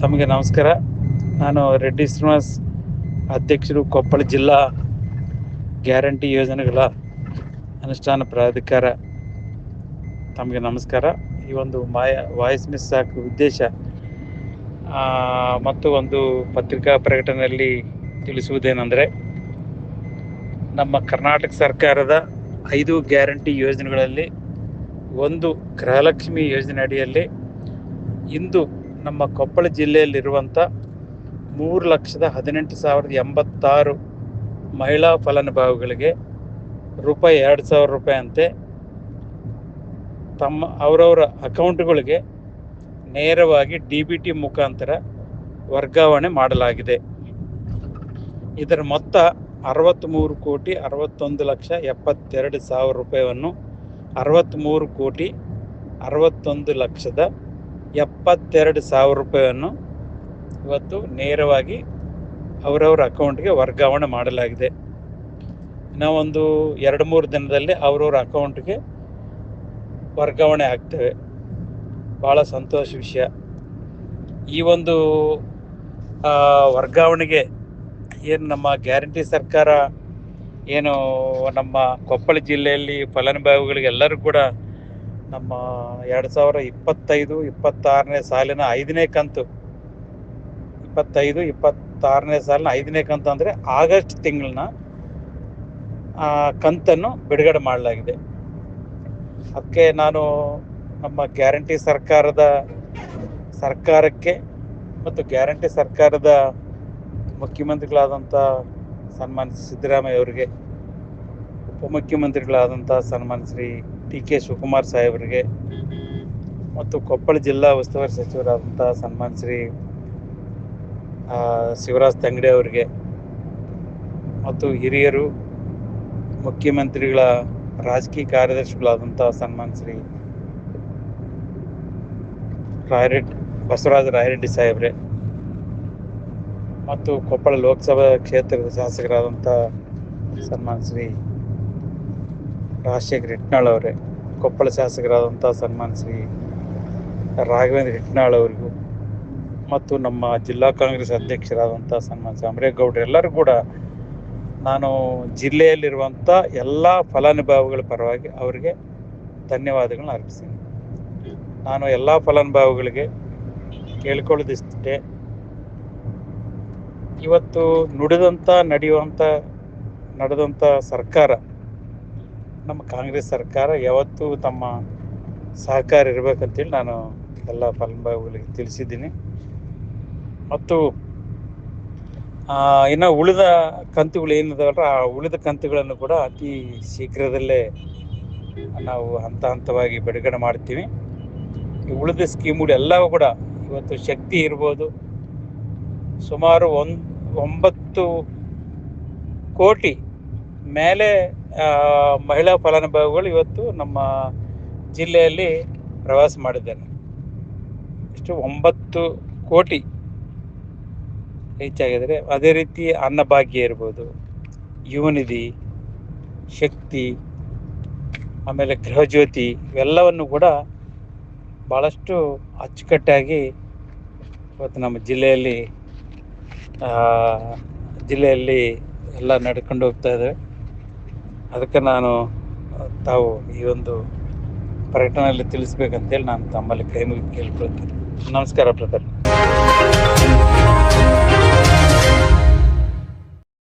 ತಮಗೆ ನಮಸ್ಕಾರ. ನಾನು ರೆಡ್ಡಿ ಶ್ರೀನಿವಾಸ್, ಅಧ್ಯಕ್ಷರು ಕೊಪ್ಪಳ ಜಿಲ್ಲಾ ಗ್ಯಾರಂಟಿ ಯೋಜನೆಗಳ ಅನುಷ್ಠಾನ ಪ್ರಾಧಿಕಾರ. ತಮಗೆ ನಮಸ್ಕಾರ. ಈ ಒಂದು ಮಾಯ, ವಾಯ್ಸ್ ಮಿಸ್ ಹಾಕುವ ಉದ್ದೇಶ ಮತ್ತು ಒಂದು ಪತ್ರಿಕಾ ಪ್ರಕಟಣೆಯಲ್ಲಿ ತಿಳಿಸುವುದೇನೆಂದರೆ, ನಮ್ಮ ಕರ್ನಾಟಕ ಸರ್ಕಾರದ ಐದು ಗ್ಯಾರಂಟಿ ಯೋಜನೆಗಳಲ್ಲಿ ಒಂದು ಗೃಹಲಕ್ಷ್ಮಿ ಯೋಜನೆ ಅಡಿಯಲ್ಲಿ ಇಂದು ನಮ್ಮ ಕೊಪ್ಪಳ ಜಿಲ್ಲೆಯಲ್ಲಿರುವಂಥ ಮೂರು ಲಕ್ಷದ ಹದಿನೆಂಟು ಸಾವಿರದ ಎಂಬತ್ತಾರು ಮಹಿಳಾ ಫಲಾನುಭವಿಗಳಿಗೆ ರೂಪಾಯಿ ಎರಡು ಸಾವಿರ ರೂಪಾಯಿ ಅಂತೆ. ತಮ್ಮ ಅವರವರ ಅಕೌಂಟ್ಗಳಿಗೆ ನೇರವಾಗಿ ಡಿ ಬಿ ಟಿ ಮುಖಾಂತರ ವರ್ಗಾವಣೆ ಮಾಡಲಾಗಿದೆ. ಇದರ ಮೊತ್ತ ಅರವತ್ತ್ಮೂರು ಕೋಟಿ ಅರವತ್ತೊಂದು ಲಕ್ಷ ಎಪ್ಪತ್ತೆರಡು ಸಾವಿರ ರೂಪಾಯಿಯನ್ನು ಅರವತ್ತ್ಮೂರು ಕೋಟಿ ಅರವತ್ತೊಂದು ಲಕ್ಷದ ಎಪ್ಪತ್ತೆರಡು ಸಾವಿರ ರೂಪಾಯಿಯನ್ನು ಇವತ್ತು ನೇರವಾಗಿ ಅವರವರ ಅಕೌಂಟ್ಗೆ ವರ್ಗಾವಣೆ ಮಾಡಲಾಗಿದೆ. ನಾವೊಂದು ಎರಡು ಮೂರು ದಿನದಲ್ಲಿ ಅವರವ್ರ ಅಕೌಂಟ್ಗೆ ವರ್ಗಾವಣೆ ಆಗ್ತೇವೆ. ಭಾಳ ಸಂತೋಷ ವಿಷಯ. ಈ ಒಂದು ವರ್ಗಾವಣೆಗೆ ಏನು ನಮ್ಮ ಗ್ಯಾರಂಟಿ ಸರ್ಕಾರ, ಏನು ನಮ್ಮ ಕೊಪ್ಪಳ ಜಿಲ್ಲೆಯಲ್ಲಿ ಫಲಾನುಭವಿಗಳಿಗೆಲ್ಲರೂ ಕೂಡ ನಮ್ಮ ಎರಡು ಸಾವಿರ ಇಪ್ಪತ್ತೈದು, ಇಪ್ಪತ್ತಾರನೇ ಸಾಲಿನ ಐದನೇ ಕಂತು. ಇಪ್ಪತ್ತೈದು, ಇಪ್ಪತ್ತಾರನೇ ಸಾಲಿನ ಐದನೇ ಕಂತು ಅಂದರೆ ಆಗಸ್ಟ್ ತಿಂಗಳನ್ನ ಕಂತನ್ನು ಬಿಡುಗಡೆ ಮಾಡಲಾಗಿದೆ. ಅದಕ್ಕೆ ನಾನು ನಮ್ಮ ಗ್ಯಾರಂಟಿ ಸರ್ಕಾರದ, ಸರ್ಕಾರಕ್ಕೆ ಮತ್ತು ಗ್ಯಾರಂಟಿ ಸರ್ಕಾರದ ಮುಖ್ಯಮಂತ್ರಿಗಳಾದಂಥ ಸನ್ಮಾನ್ಯ ಸಿದ್ದರಾಮಯ್ಯ ಅವರಿಗೆ, ಉಪಮುಖ್ಯಮಂತ್ರಿಗಳಾದಂಥ ಸನ್ಮಾನ್ಯ ಶ್ರೀ ಟಿ ಕೆ ಶಿವಕುಮಾರ್ ಸಾಹೇಬರಿಗೆ ಮತ್ತು ಕೊಪ್ಪಳ ಜಿಲ್ಲಾ ಉಸ್ತುವಾರಿ ಸಚಿವರಾದಂಥ ಸನ್ಮಾನ್ ಶ್ರೀ ಶಿವರಾಜ್ ತಂಗಡಿ ಅವರಿಗೆ ಮತ್ತು ಹಿರಿಯರು, ಮುಖ್ಯಮಂತ್ರಿಗಳ ರಾಜಕೀಯ ಕಾರ್ಯದರ್ಶಿಗಳಾದಂಥ ಸನ್ಮಾನ್ ಶ್ರೀ ರಾಯರೆಡ್ಡಿ, ಬಸವರಾಜ ರಾಯರೆಡ್ಡಿ ಸಾಹೇಬ್ರೆ ಮತ್ತು ಕೊಪ್ಪಳ ಲೋಕಸಭಾ ಕ್ಷೇತ್ರದ ಶಾಸಕರಾದಂಥ ಸನ್ಮಾನ್ ಶ್ರೀ ರಾಜಶೇಖರ್ ಹಿಟ್ನಾಳ್ ಅವರೇ. ಕೊಪ್ಪಳ ಶಾಸಕರಾದಂಥ ಸನ್ಮಾನ್ ಶ್ರೀ ರಾಘವೇಂದ್ರ ಹಿಟ್ನಾಳ್ ಅವರಿಗೂ ಮತ್ತು ನಮ್ಮ ಜಿಲ್ಲಾ ಕಾಂಗ್ರೆಸ್ ಅಧ್ಯಕ್ಷರಾದಂಥ ಸನ್ಮಾನ್ ಶ್ರೀ ಅಮರೇಗೌಡರು ಎಲ್ಲರೂ ಕೂಡ ನಾನು ಜಿಲ್ಲೆಯಲ್ಲಿರುವಂಥ ಎಲ್ಲ ಫಲಾನುಭವಿಗಳ ಪರವಾಗಿ ಅವರಿಗೆ ಧನ್ಯವಾದಗಳನ್ನ ಅರ್ಪಿಸ್ತೀನಿ. ನಾನು ಎಲ್ಲ ಫಲಾನುಭವಿಗಳಿಗೆ ಕೇಳ್ಕೊಳ್ಳೋದಿಷ್ಟೇ ಇವತ್ತು ನುಡಿದಂಥ, ನಡೆಯುವಂಥ, ನಡೆದಂಥ ಸರ್ಕಾರ ನಮ್ಮ ಕಾಂಗ್ರೆಸ್ ಸರ್ಕಾರ ಯಾವತ್ತೂ ತಮ್ಮ ಸಹಕಾರ ಇರಬೇಕಂತೇಳಿ ನಾನು ಎಲ್ಲ ಫಲಾನುಭವಿಗಳಿಗೆ ತಿಳಿಸಿದ್ದೀನಿ. ಮತ್ತು ಇನ್ನ ಉಳಿದ ಕಂತುಗಳು ಏನಿದಾವಲ್ಲ, ಆ ಉಳಿದ ಕಂತುಗಳನ್ನು ಕೂಡ ಅತಿ ಶೀಘ್ರದಲ್ಲೇ ನಾವು ಹಂತ ಹಂತವಾಗಿ ಬಿಡುಗಡೆ ಮಾಡ್ತೀವಿ. ಈ ಉಳಿದ ಸ್ಕೀಮ್ಗಳು ಎಲ್ಲವೂ ಕೂಡ ಇವತ್ತು ಶಕ್ತಿ ಇರ್ಬೋದು. ಸುಮಾರು ಒಂದು, ಒಂಬತ್ತು ಕೋಟಿ ಮೇಲೆ ಮಹಿಳಾ ಫಲಾನುಭವಿಗಳು ಇವತ್ತು ನಮ್ಮ ಜಿಲ್ಲೆಯಲ್ಲಿ ಪ್ರವಾಸ ಮಾಡಿದ್ದಾರೆ. ಇಷ್ಟು ಒಂಬತ್ತು ಕೋಟಿ ಹೆಚ್ಚಾಗಿದ್ದಾರೆ. ಅದೇ ರೀತಿ ಅನ್ನಭಾಗ್ಯ ಇರ್ಬೋದು, ಯುವನಿಧಿ, ಶಕ್ತಿ, ಆಮೇಲೆ ಗೃಹಜ್ಯೋತಿ ಇವೆಲ್ಲವನ್ನು ಕೂಡ ಭಾಳಷ್ಟು ಅಚ್ಚುಕಟ್ಟಾಗಿ ಇವತ್ತು ನಮ್ಮ ಜಿಲ್ಲೆಯಲ್ಲಿ ಜಿಲ್ಲೆಯಲ್ಲಿ ಎಲ್ಲ ನಡ್ಕೊಂಡು ಹೋಗ್ತಾ ಇದ್ದಾವೆ ಅದಕ್ಕೆ ನಾನು ತಾವು ಈ ಒಂದು ಪ್ರಕಟಣೆಯಲ್ಲಿ ತಿಳಿಸ್ಬೇಕಂತೇಳಿ ನಾನು ತಮ್ಮಲ್ಲಿ ಕೈ ಮುಗಿದು ಕೇಳ್ಕೊಳ್ತೀನಿ. ನಮಸ್ಕಾರ ಬ್ರದರ್.